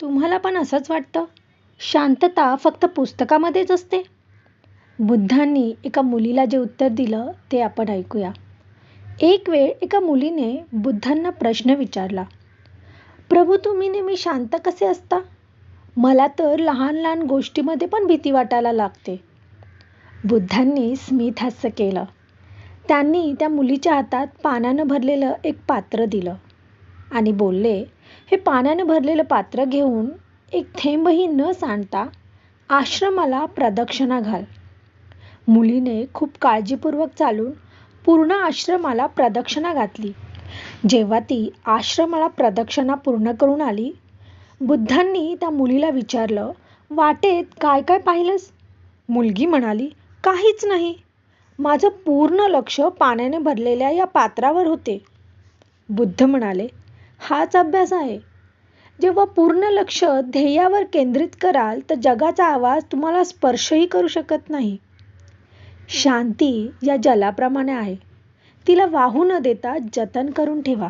तुम्हाला पण असंच वाटतं? शांतता फक्त पुस्तकामध्येच असते? बुद्धांनी एका मुलीला जे उत्तर दिलं ते आपण ऐकूया. एक वेळ एका मुलीने बुद्धांना प्रश्न विचारला प्रभू तुम्ही नेहमी शांत कसे असता? मला तर लहान लहान गोष्टीमध्ये पण भीती वाटायला लागते. बुद्धांनी स्मित हास्य केलं. त्यांनी त्या मुलीच्या हातात पानानं भरलेलं एक पात्र दिलं आणि बोलले हे पाण्यानं भरलेलं पात्र घेऊन एक थेंबही न सांडता आश्रमाला प्रदक्षिणा घाल. मुलीने खूप काळजीपूर्वक चालून पूर्ण आश्रमाला प्रदक्षिणा घातली. जेव्हा ती आश्रमाला प्रदक्षिणा पूर्ण करून आली बुद्धांनी त्या मुलीला विचारलं वाटेत काय काय पाहिलंस? मुलगी म्हणाली काहीच नाही. माझं पूर्ण लक्ष पाण्याने भरलेल्या या पात्रावर होते. बुद्ध म्हणाले हाच अभ्यास आहे. जेव्हा पूर्ण लक्ष ध्येयावर केंद्रित कराल तर जगाचा आवाज तुम्हाला स्पर्शही करू शकत नाही. शांती या जलाप्रमाणे आहे. तिला वाहू न देता जतन करून ठेवा.